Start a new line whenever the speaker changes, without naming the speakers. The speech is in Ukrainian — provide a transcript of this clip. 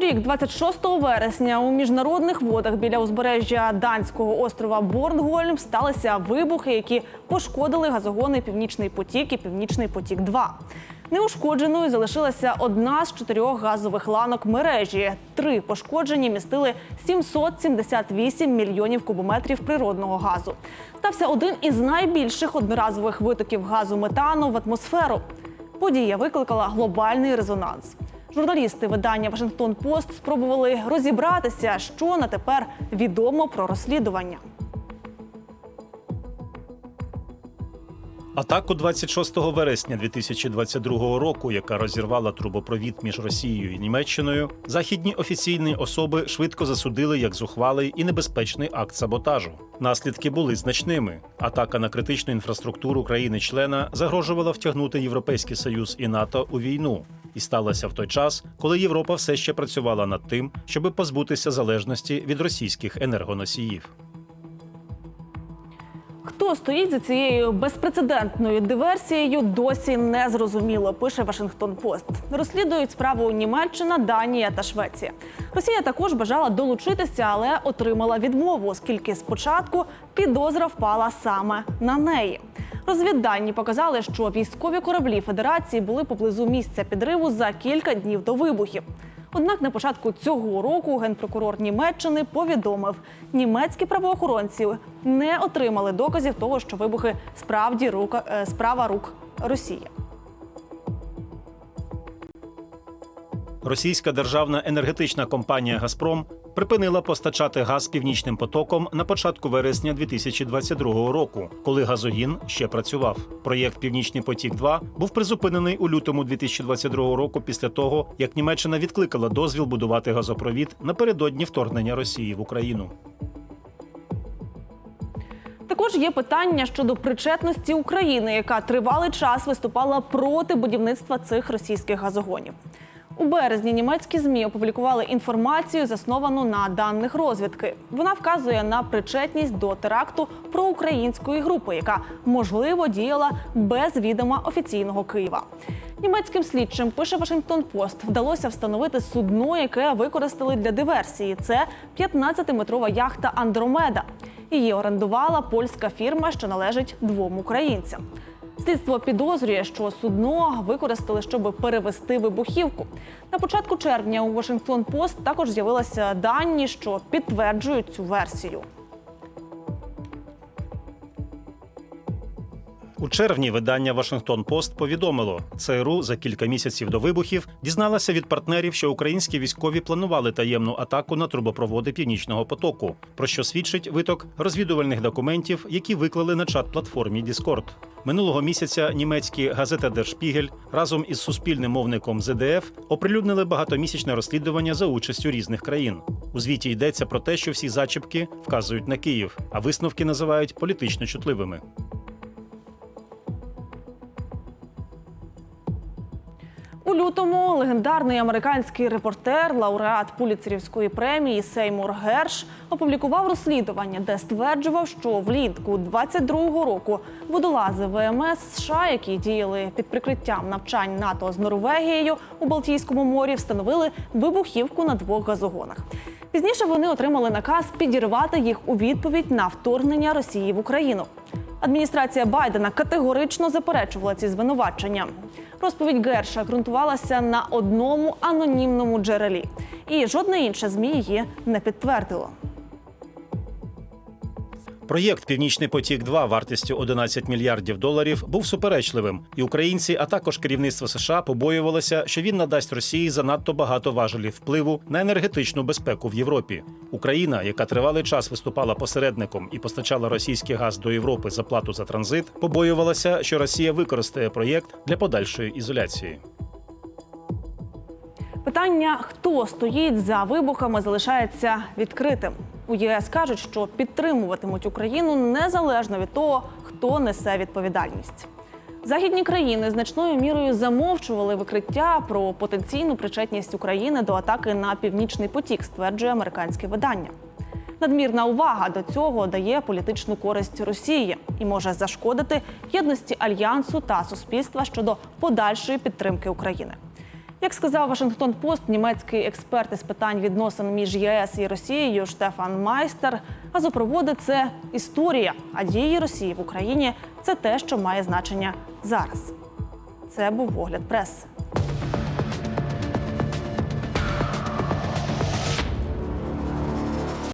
Торік, 26 вересня, у міжнародних водах біля узбережжя данського острова Борнгольм сталися вибухи, які пошкодили газогони Північний потік і Північний потік 2 Неушкодженою залишилася одна з чотирьох газових ланок мережі. Три пошкоджені містили 778 мільйонів кубометрів природного газу. Стався один із найбільших одноразових витоків газу метану в атмосферу. Подія викликала глобальний резонанс. Журналісти видання Вашингтон Пост спробували розібратися, що на тепер відомо про розслідування.
Атаку 26 вересня 2022 року, яка розірвала трубопровід між Росією і Німеччиною, західні офіційні особи швидко засудили як зухвалий і небезпечний акт саботажу. Наслідки були значними. Атака на критичну інфраструктуру країни-члена загрожувала втягнути Європейський Союз і НАТО у війну. І сталося в той час, коли Європа все ще працювала над тим, щоб позбутися залежності від російських енергоносіїв.
Хто стоїть за цією безпрецедентною диверсією, досі не зрозуміло. Пише Вашингтон Пост. Розслідують справу Німеччина, Данія та Швеція. Росія також бажала долучитися, але отримала відмову, оскільки спочатку підозра впала саме на неї. Розвіддані показали, що військові кораблі Федерації були поблизу місця підриву за кілька днів до вибухів. Однак на початку цього року генпрокурор Німеччини повідомив, німецькі правоохоронці не отримали доказів того, що вибухи справді рука е, справа рук Росії.
Російська державна енергетична компанія Газпром припинила постачати газ північним потоком на початку вересня 2022 року, коли газогін ще працював. Проєкт Північний потік 2 був призупинений у лютому 2022 року після того, як Німеччина відкликала дозвіл будувати газопровід напередодні вторгнення Росії в Україну.
Також є питання щодо причетності України, яка тривалий час виступала проти будівництва цих російських газогонів. У березні німецькі змі опублікували інформацію, засновану на даних розвідки. Вона вказує на причетність до теракту проукраїнської групи, яка можливо діяла без відома офіційного Києва. Німецьким слідчим пише Вашингтон Пост вдалося встановити судно, яке використали для диверсії. Це 15-метрова яхта Андромеда. Її орендувала польська фірма, що належить двом українцям. Слідство підозрює, що судно використали, щоб перевести вибухівку. На початку червня у Вашингтон Пост також з'явилися дані, що підтверджують цю версію.
У червні видання Вашингтон Пост повідомило, ЦРУ за кілька місяців до вибухів дізналася від партнерів, що українські військові планували таємну атаку на трубопроводи Північного потоку, про що свідчить виток розвідувальних документів, які виклали на чат-платформі Discord. Минулого місяця німецькі газета Spiegel разом із суспільним мовником ЗДФ оприлюднили багатомісячне розслідування за участю різних країн. У звіті йдеться про те, що всі зачіпки вказують на Київ, а висновки називають політично чутливими.
У лютому легендарний американський репортер, лауреат Пуліцерівської премії Сеймур Герш опублікував розслідування, де стверджував, що влітку 22-го року водолази ВМС США, які діяли під прикриттям навчань НАТО з Норвегією у Балтійському морі, встановили вибухівку на двох газогонах. Пізніше вони отримали наказ підірвати їх у відповідь на вторгнення Росії в Україну. Адміністрація Байдена категорично заперечувала ці звинувачення. Розповідь Герша ґрунтувалася на одному анонімному джерелі, і жодне інше змі її не підтвердило.
Проєкт Північний потік 2 вартістю 11 мільярдів доларів був суперечливим, і українці, а також керівництво США побоювалося, що він надасть Росії занадто багато важелів впливу на енергетичну безпеку в Європі. Україна, яка тривалий час виступала посередником і постачала російський газ до Європи за плату за транзит, побоювалася, що Росія використає проєкт для подальшої ізоляції.
Питання, хто стоїть за вибухами, залишається відкритим. У ЄС кажуть, що підтримуватимуть Україну незалежно від того, хто несе відповідальність. Західні країни значною мірою замовчували викриття про потенційну причетність України до атаки на північний потік, стверджує американське видання. Надмірна увага до цього дає політичну користь Росії і може зашкодити єдності альянсу та суспільства щодо подальшої підтримки України. Як сказав Вашингтон Пост, німецький експерт із питань відносин між ЄС і Росією Штефан Майстер, газопроводи це історія, а дії Росії в Україні це те, що має значення зараз. Це був огляд прес.